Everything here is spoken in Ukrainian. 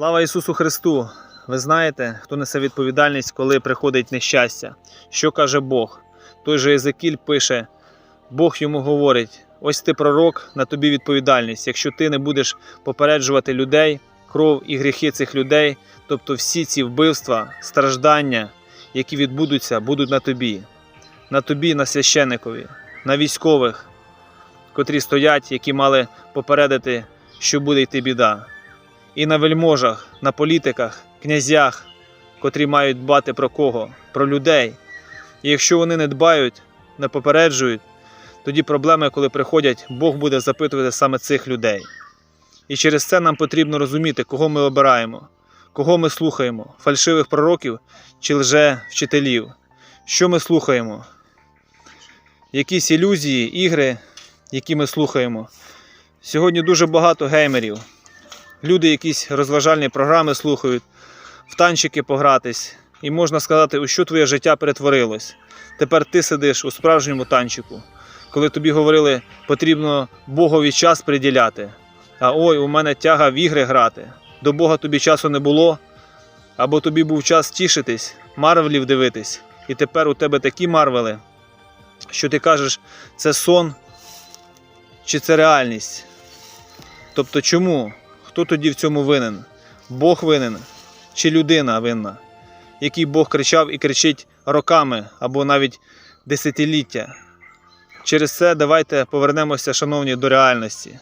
Слава Ісусу Христу! Ви знаєте, хто несе відповідальність, коли приходить нещастя? Що каже Бог? Той же Єзекіль пише: Бог йому говорить: ось ти пророк, на тобі відповідальність. Якщо ти не будеш попереджувати людей, кров і гріхи цих людей, тобто всі ці вбивства, страждання, які відбудуться, будуть на тобі, на тобі, на священникові, на військових, котрі стоять, які мали попередити, що буде йти біда і на вельможах, на політиках, князях, котрі мають дбати про кого? Про людей. І якщо вони не дбають, не попереджують, тоді проблеми, коли приходять, Бог буде запитувати саме цих людей. І через це нам потрібно розуміти, кого ми обираємо, кого ми слухаємо, фальшивих пророків чи лже вчителів. Що ми слухаємо? Якісь ілюзії, ігри, які ми слухаємо. Сьогодні дуже багато геймерів. Люди якісь розважальні програми слухають, в танчики погратись, і можна сказати, у що твоє життя перетворилось. Тепер ти сидиш у справжньому танчику, коли тобі говорили, потрібно Богові час приділяти. А ой, у мене тяга в ігри грати. До Бога тобі часу не було, або тобі був час тішитись, марвелів дивитись, і тепер у тебе такі марвели, що ти кажеш, це сон чи це реальність. Тобто чому? Хто тоді в цьому винен? Бог винен чи людина винна, який Бог кричав і кричить роками або навіть десятиліття. Через це давайте повернемося, шановні, до реальності.